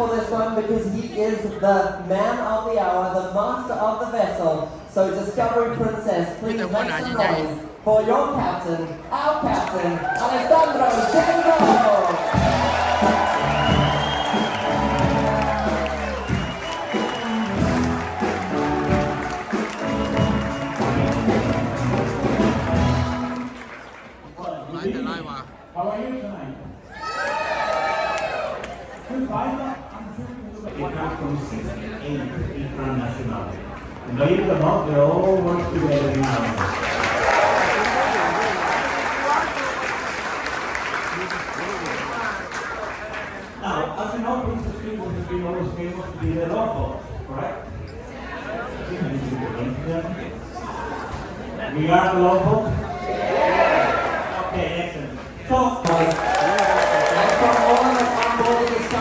for this one because he is the man of the hour, the master of the vessel. So Discovery Princess, please make some noise for your captain, our captain, Alessandro Django!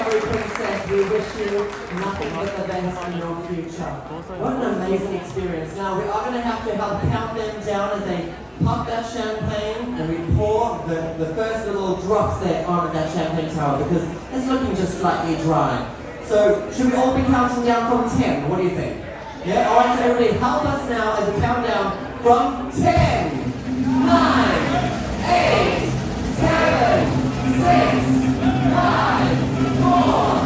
Princess, we wish you nothing but the best in your future. What an amazing experience. Now, we are going to have to help count them down as they pop that champagne and we pour the, the first little drops there onto that champagne tower because it's looking just slightly dry. So, should we all be counting down from 10? What do you think? Yeah? Alright, so everybody help us now as we count down from 10, 9, 8, 7, 6, 5, Oh!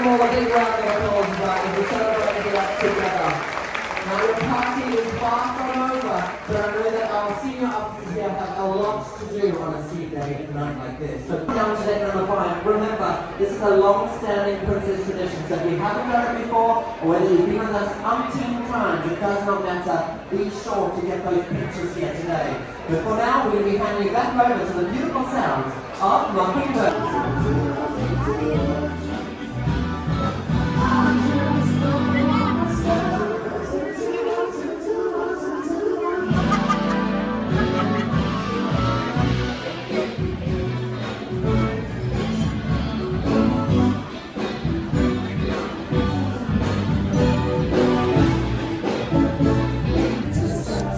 Them all a big round of applause as we celebrate it together. Now your party is far from over, but I know that our senior officers here have a lot to do on a sea day night like this. So down to day number five, remember, this is a long-standing princess tradition, so if you haven't done it before, or whether you've been with us umpteen times, it does not matter, be sure to get those pictures here today. But for now, we're going to be handing back over to the beautiful sounds of Mockingbird.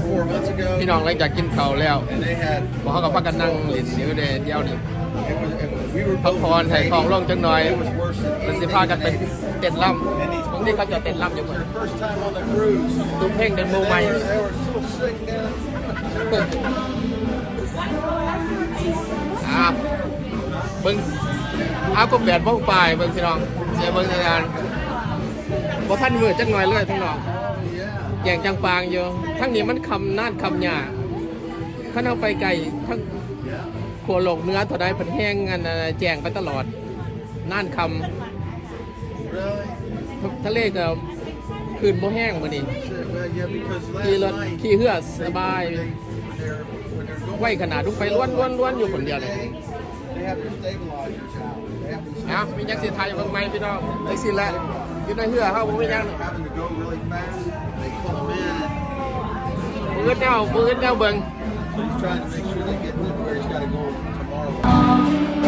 Four months ago, พี่น้องหลังจากกินข้าวแล้ว and they had บอกเขากับพักกันนั่งเล่นเสียวเดเดียวนี่ it was, พัก both ผ่อนให้ของลงจังหน่อยมันสิพากันเป็นเต้นล่ำบางทีเขาจะเต้นล่ำอยู่ It was their first time on the cruise. ดูเพลงเดินโม They ใหม่เอาเบิ้งอาก็แบดบ้องปลายเบิ้งพี่น้องเสียเบิ้งงานบ่ท่านมือจังหน่อยเลยทั้งน้องแย่งจังปางอยู่ทั้งนี้มันคำน่านคำหยาข้าเอาไปไกลทั้ง ขัวโลกเนื้อเท่าใดเพันแห้งกันแจงไปตลอด น่านคำทะเลก็คืนบ่แห้งมื้อนี้ Shit, well, yeah, because ขี่รถขี่เหือสบาย they, they're, when they're going ไว้ขนาดลูกไปล้วนล้วนล้วนอยู่คนเดียวเลยนะมีจักสีไทยอยู่ข้างในพี่น้องจักสีละอยู่ในเหือเฮาบ่มีหยังหรอก having to go really fast. They pull them in, and ปืนแนวปืนแนวเบิ่ง nome.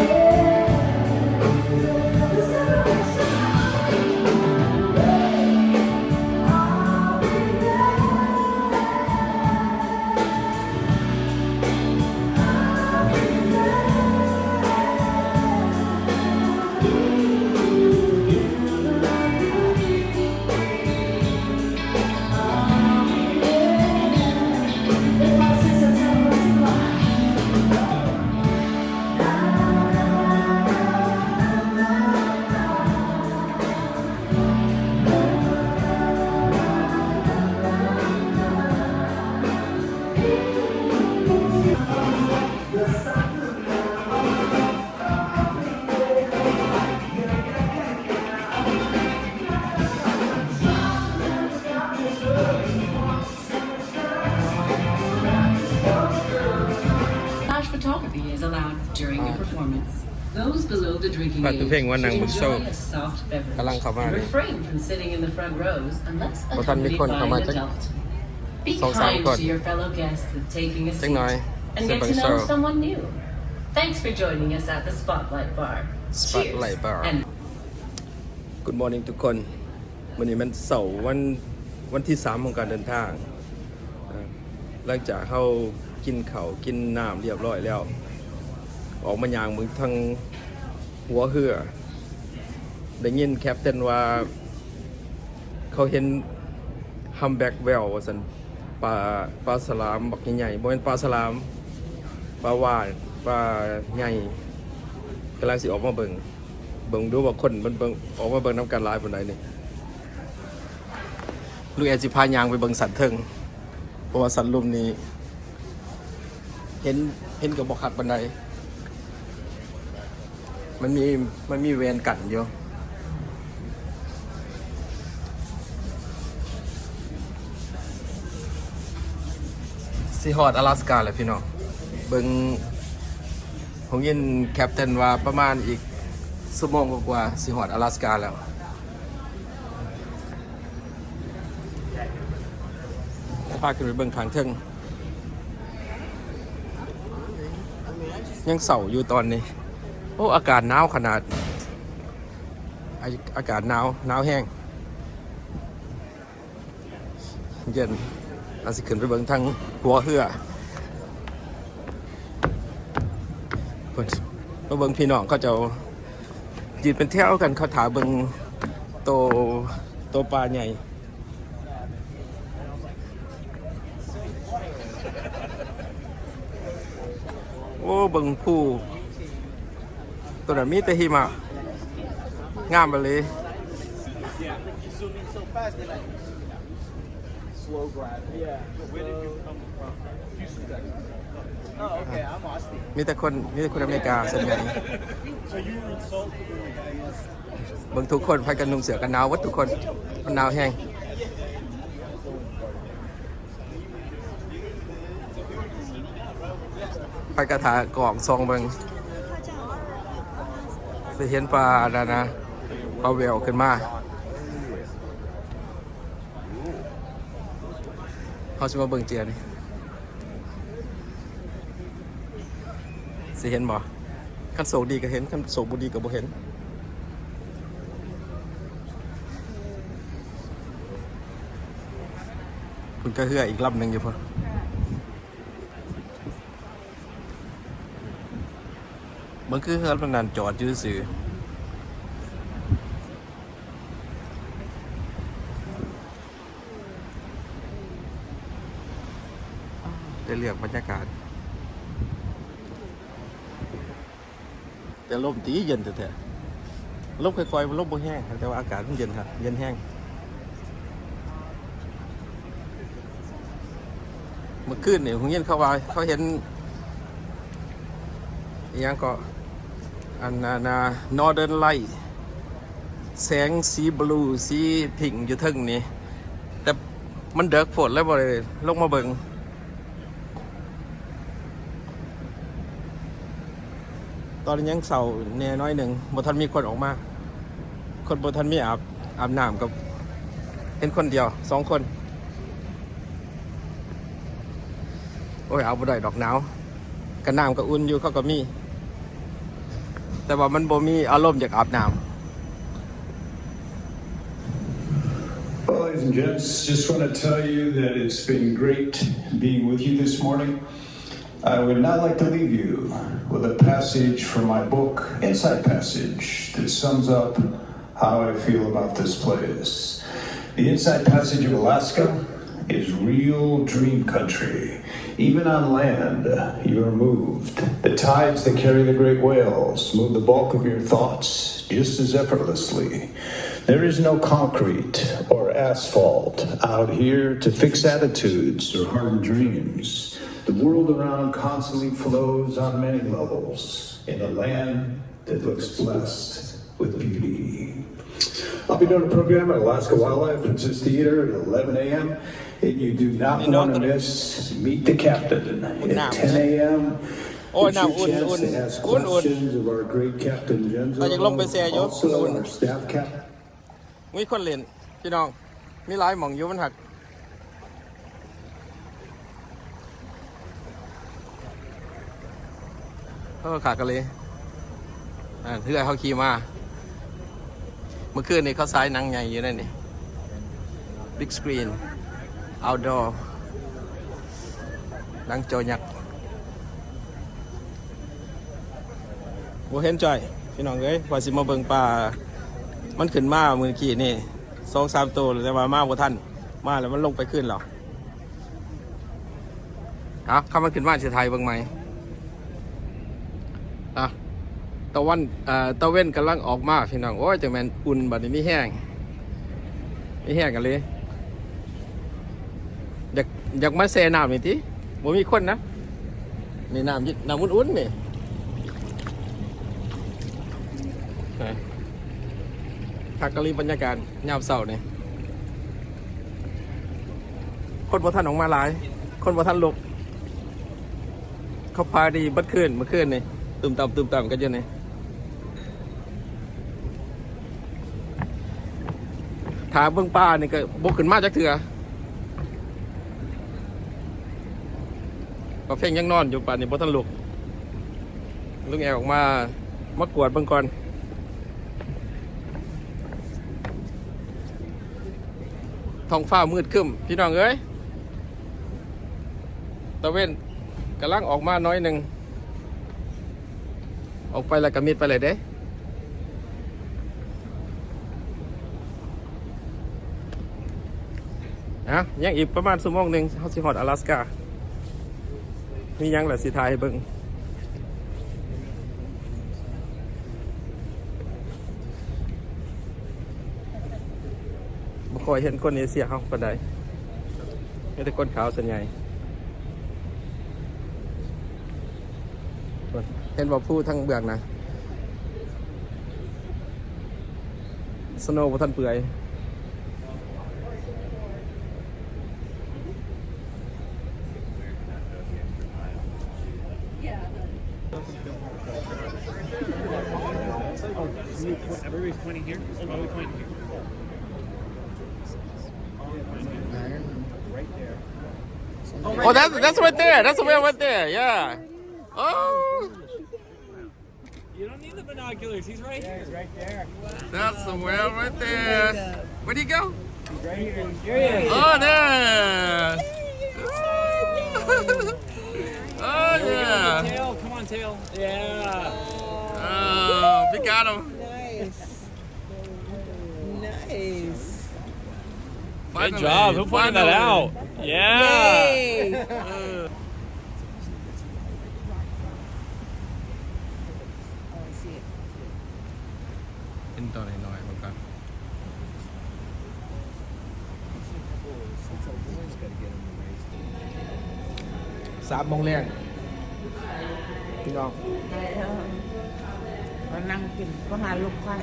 tomorrow. 「 performance. Those below the drinking But the age thing when should I'm so- enjoy a soft beverage กำลังเข้ามา and เลย refrain from sitting in the front rows unless บ่ทันมี accompanied คน by เข้ามา an จัก adult. Be สองสาม kind คน to your fellow guests with taking a จักหน่อย seat and เสีย get เบิ่ง to โช know ว์ someone new. Thanks for joining us at the Spotlight Bar. Spotlight Cheers. Bar. And Good morning ทุกคนวันนี้มันเสาร์วันวันที่สามของการเดินทางอ่าหลังจากเข้า กินเขาวกินน้ำเรียบร้อยแล้ว ออกมายางมึงทางหัวเหือได้ยินแคปเทนว่า เขาเห็นฮัมแบ็กแวลว่าสันปลาปลาสลามบักใหญ่ๆบ่เป็นปลาสลามปลาหวานปลาใหญ่กำลังสิออกมาเบิ่งเบิ่งดูว่าคนมันเบิ่งออกมาเบิ่งน้ำกันลายปานใดนี่ลูกแอร์สิพายางไปเบิ่งสันเทิงเพราะว่าสันลุมนี้ เห็นเห็นกับบอกขัดบันไดมันมีมันมีเวรกันอยู่ซีฮอดอลาสกาเลยพี่น้องเบิงผมยินแคปเทนว่าประมาณอีกชั่โมงกว่าซีฮอดอลาสกาแล้วพาขึ้นไปเบิงทางเทิง ยังเสาอยู่ตอนนี้ โอ้อากาศหนาวขนาด อากาศหนาวหนาวแห้ง เย็นเราสิขึ้นไปเบิ่งทางหัวเหือเพิ่นมาเบิ่งพี่น้องเขาจะยืนเป็นแถวกันเขาถาเบิงโตโตปลาใหญ่ เบิงผู้ตัวนั้นมีแต่หิมะงามไปเลย Slow grind. Yeah. Where did you come from? Houston, Texas. Oh, okay. I'm Austin. มีแต่คนมีแต่คนอเมริกาส่วนใหญ่เบิงทุกคนพากันนุ่งเสือกันหนาววัดทุกคนมันหนาวแห้ง ไปกระถากล่องซองเบิงไปเห็นปลาดานะปลาแววขึ้นมาเขาจะมาเบิ่งเจียนี่สิเห็นบ่คันโศกดีก็เห็นคันโศกบุดีก็บ่เห็นคุณก็เฮืออีกลำหนึ่งอยู่พอ มันคือเฮือลำนั้นจอดอยื้อสื่อได้เรียกบรรยากาศ แต่ลมตีเย็นแต่ลมค่อยๆลมบ่แห้งแต่ว่าอากาศมันเย็นครับเย็นแห้งเมื่อคืนเนี่ยผมเห็นเขาว่าเขาเห็นยังก็ อันนานา Northern Light แสงสีบลูสีผิงอยู่ทึ่งนี่แต่มันเดิกฝนแล้วบ่เลยลงมาเบิงตอนนี้ยังเสาแน่น้อยหนึ่งบทันมีคนออกมา คนบทันมีอาบอาบน้ำกับเห็นคนเดียวสองคน โอ้ย เอาบ่ได้ดอกหนาวกันน้ำก็อุ่นอยู่เขาก็มี แต่ว่ามันบ่มีอารมณ์อยากอาบน้ Well, ladies and gents, just want to tell you that it's been great being with you this morning. I would now like to leave you with a passage from my book, Inside Passage, that sums up how I feel about this place. The Inside Passage of Alaska is real dream country. Even on land, you are moved. The tides that carry the great whales move the bulk of your thoughts just as effortlessly. There is no concrete or asphalt out here to fix attitudes or harden dreams. The world around constantly flows on many levels in a land that looks blessed with beauty. I'll be doing a program at Alaska Wildlife Princess Theater at 11 a.m. And you do not You know want to that- miss Meet the Captain now, at 10 a.m. Oh, It's now, your un- chance un- to ask un- un. questions of our great Captain Genzo. Ah, yung long pe siya, yo. Also, Un- un. our staff cap. มีคนเล่นพี่น้องมีหลายหม่องอยู่มันหัก เออขากะเลยอ่าเพื่อเขาขี่มา เมื่อคืนนี้เขาซ้ายหนังใหญ่อยู่นั่นนี่ big screen outdoor หนังจอยักษ์โบเห็นจ่อยพี่น้องเอ้ยว่าสิมาเบิ่งป่า มันขึ้นมามือกี้นี่สองสามตัวแต่ว่ามาบ่ทันมาแล้วมันลงไปขึ้นหรอกเอาเข้ามันขึ้นมาสิไทยเบิ่งไหมอะ ตะวันเอ่อตะเว้นกำลังออกมาพี่น้องโอ้ยจังแม่นอุ่นบัดนี้มีแห้งมีแห้งกันเลยอยากอยากมาแช่น้ำนี่ติบ่มีคนนะนี่น้ำยิน้ำอุ่นๆนี่ไหนพักกะลีบรรยากาศยามเสาร์นี่คนบ่ทันออกมาหลาย คนบ่ทันลุกเขาพาดีบัดคืนเมื่อคืนนี่ตื่มต่ำตื่มต่ำกันอยู่นี่ ถามเบื้องป้านี่ก็บกขึ้นมาจากเถื่อก็เพ่งยังนอนอยู่ป่านนี่บ่ทันลุกลุงแอลออกมามากวดเบิ่งก่อนท้องฟ้ามืดครึ้มพี่น้องเอ้ยตะเว้นกำลังออกมาน้อยหนึ่งออกไปแล้วก็มิดไปเลยเด้ อะยังอีกประมาณชั่วโมงหนึ่งเขาสิฮอด阿拉斯กามียังแหละสิทายให้เบิ่งบ่ค่อยเห็นคนเอเชียเขาปานใดมีแต่คนขาวส่วนใหญ่เห็นบ่ผู้ทั้งเบืองนะสโนว์บ่ทันเปื่อย Everybody's pointing here. Oh, we pointing here. Oh, that's that's right there. That's the way right there. Yeah. Oh, You don't need the binoculars. He's right here. right there. that's the well right there. Where'd he go? He's right here. Here he is. Oh, there. oh yeah. Tail. Come on, tail. Yeah. Oh, we got him. Nice. Nice. Good job. Who pointed that out? Yeah. Yay. see it. เป็นตัวน้อยๆเหมือนกัน สามโมงแรงพี่น้องมานั่งกินก็หาลูกค้า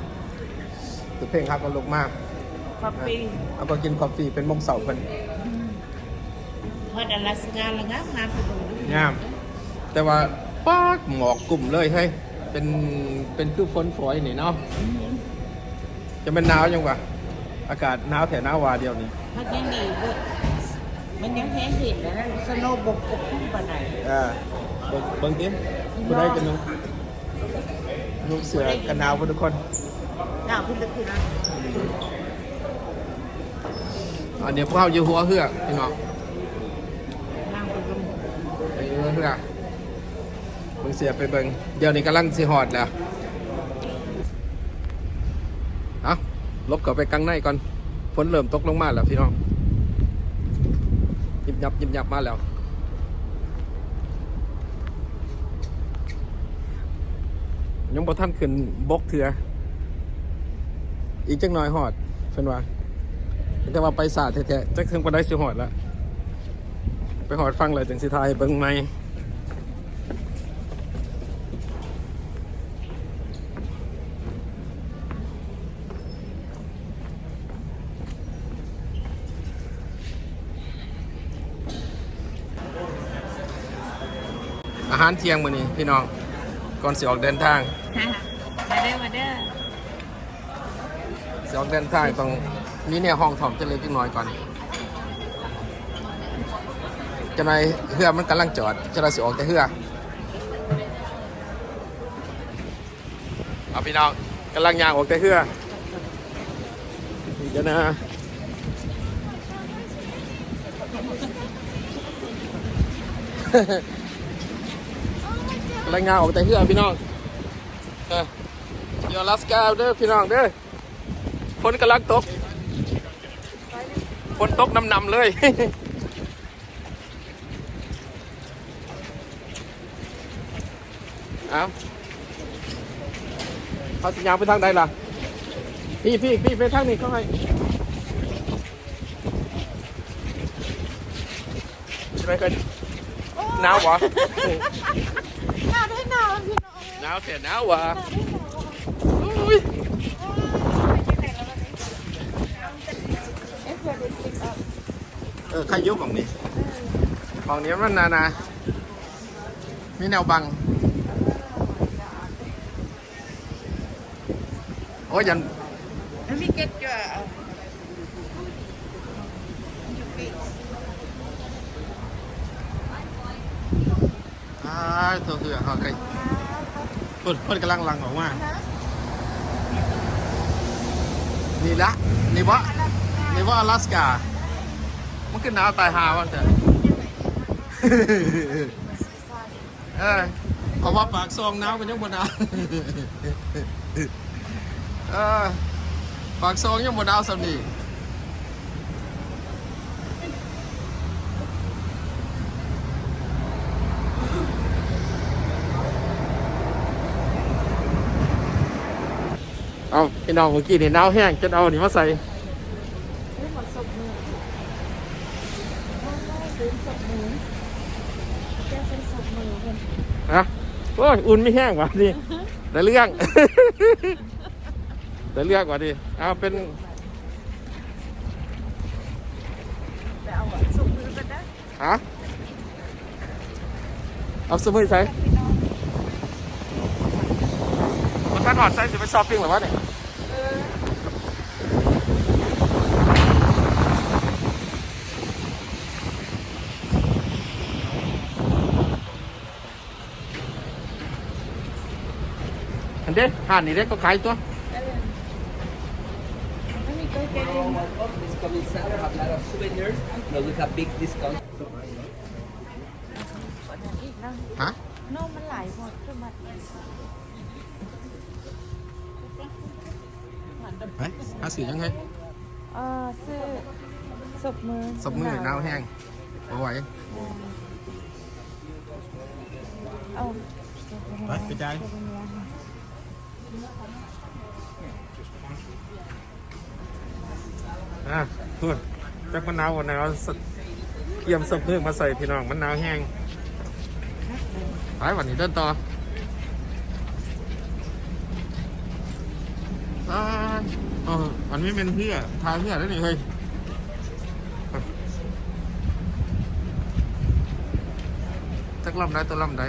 ตัวเพลงครับก็ลุกมากคอฟฟี่เอาก็กินกาแฟเป็นมงเสาร์เพิ่นพอดลัสกาละงับงามไปตรงนี้งาม แต่ว่าป๊ากหมอกกลุ่มเลยเฮ้ยเป็นเป็นคือฝนฝอยนี่เนาะจะเป็นหนาวยังวะอากาศหนาวแถหนาวาเดียวนี่พักยังดีก็มันยังแห้งเห็นแล้วนะสโนบกกบพุ่งปาไหนอ่าเบิ่งเบิ่งติผู้ได้กันนุ่งนุ่งเสือกันหนาวบ่ทุกคน หนาวขึ้นตะคืนนะอ่าเดี๋ยวพวกเราอยู่หัวเหือกพี่น้องนั่งไปลงไปหัวเหือกเบิ่งเสือไปเบิ่งเดี๋ยวนี้กำลังสิฮอดแล้วเอาลบเข้าไปกลางในก่อนฝนเริ่มตกลงมาแล้วพี่น้องยิบยับยิบยับมาแล้วยังบ่ท่านขึ้นบกเถือ อีกจังหน่อยหอดเพิ่นว่าแต่ว่าไปสาดแท้ๆจักถึงบ่ได้สิหอดล้วไปหอดฟังเลยจังสิทายเบิ่งใหม่อาหารเที่ยงมื้อนี้พี่น้องก่อนสิออกเดินทาง มาเด้อมาเด้อ สิออกเดินทางต้องมีเนี่ยห้องถ่อมจะเล็กนิดหน่อยก่อนจะหน่อยเรือมันกำลังจอดจะเราสิออกแต่เรือเอาพี่น้องกำลังยางออกแต่เรือเดี๋ยวนะรายงานออกแต่เฮือพี่น้องเออยอลาสกาเด้อพี่น้องเด้อ ฝนกำลังตกฝนตกนำนำๆเลยเอาเขาสัญญาณไปทางใดล่ะ พี่พี่พี่ไปทางนี้เขาให้ใช่ไหมกันหนาวเหรอหนาวด้วยหนาวพี่น้องหนาวเสียหนาวว่ะอุ้ย เอฟเฟอร์ดิสิกอะ เออใครยุบของนี้ของนี้มันนานามีแนวบัง โอ้ยยัน Let me get your uh, your face. อ้ายตัวคือเขาใครเพิ่นเพิ่นกำลังลังออกมานี่ละนี่วะนี่วะอลาสกา มันคือหนาวตายหาวะเถอะเออเพราะว่าปากซองหนาวเป็นยังบนหนาวเออปากซองยังบนหนาวสำนีเอาพี่น้องเมื่อกี้นี่หนาวแห้งจนเอาอันนี่มาใส่ เฮ้ยหมดศพมือโอ้ยลืมศพมือแกเป็นศพมือเพิ่นฮะโอ้ยอุ่นไม่แห้งว่ะดิแต่เรื่อง แต่เรื่องว่ะดิเอาเป็นไปเอาอะศพมือกันนะฮะเอาสมุยใส่มันท่านหอดใส่จะไปช้อปปิ้งหรือวะเนี่ย อันเด้ห่านนี่เด้ก็ขายตัวไม่มีตัวแกเอง This coming Saturday, have a lot of souvenirs. No, we have big discount. คนนั้นอีกนะฮะโน้มมันหลายหมดขึ้นมาเฮ้ยหาสียังไงเออซื้อศพมือสบมือหนาวแห้งเอาไหวเอาไปไปจ่าย อะพูดจักมะนาววันไหนเอาเกี่ยมสบมือมาใส่พี่น้องมันาวแห้งไปวันนี้เดินต่ออ่าเออมันไม่เป็นเพื่อทายเพื่อได้หนี่เฮ้ยจักลำได้ตัวลำได้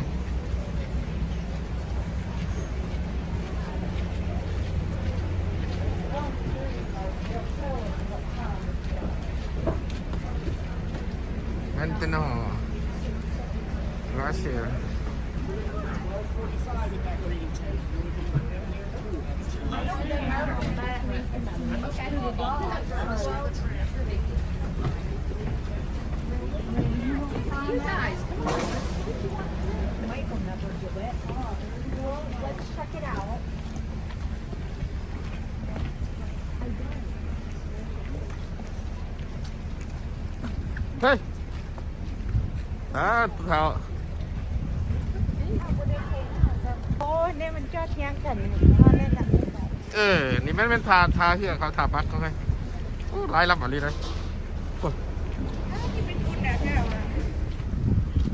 มันเป็นหอรัสเซียเฮ้ย อ่าตัวเท้าโอ้ยเนี่ยมันจอดเที่ยงกันพอเล่นอะเออ นี่มันเป็นทาทาเหือกเขาทาปักเขาไงโอ้ลายลับอะไรเลยโอ้ย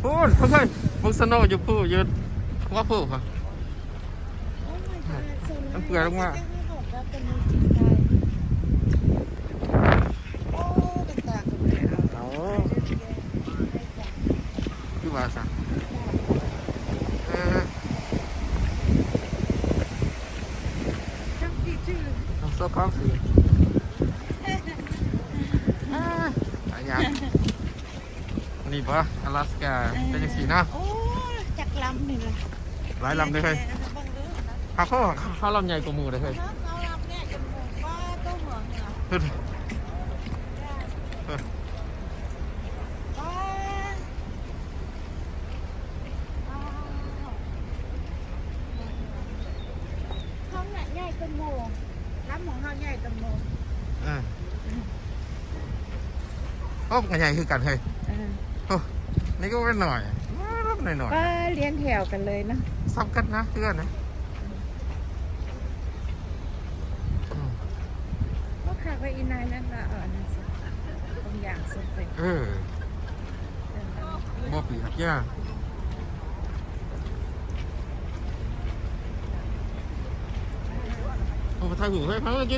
โอ้ยเขาใช่มุกสโนว์อยู่ผู้ยืนว่าผู้ค่ะมันเปื่อยลงมาโอ้ต่างๆเอาคือว่าซะของสิอ่าอะไรอย่างนี่ปะอลาสกาเป็นยังสีนะโอ้จักรลำนี่ล่ะหลายลำเลยเฮ้ยบังเอิญนะเขา ważna. No co pan wie? Tại nhà. Đi bó, Alaska, cái những gì nó? Chắc lắm đi rồi Lại lắm đi thôi. Dạ, dạ, vâng, học không? Học lắm nhảy của mù đấy thôi. Học lắm nhảy của mù, ba tô mở น่ะใหญ่กันโมงลำของเขาใหญ่กันโมงอ่าโอ้กันใหญ่คือกันเฮ้ยเออโอ้นี่ก็เป็นหน่อยรบหน่อยหน่อยก็เลี้ยงแถวกันเลยนะซ้ำกันนะเพื่อนนะอืมก็ขาไปอีนายนั่นละเออนั่นสิตรงอย่างสุดเลยเออบ่ปีกย่า โอ้ไทยหูเฮ้ยพังยื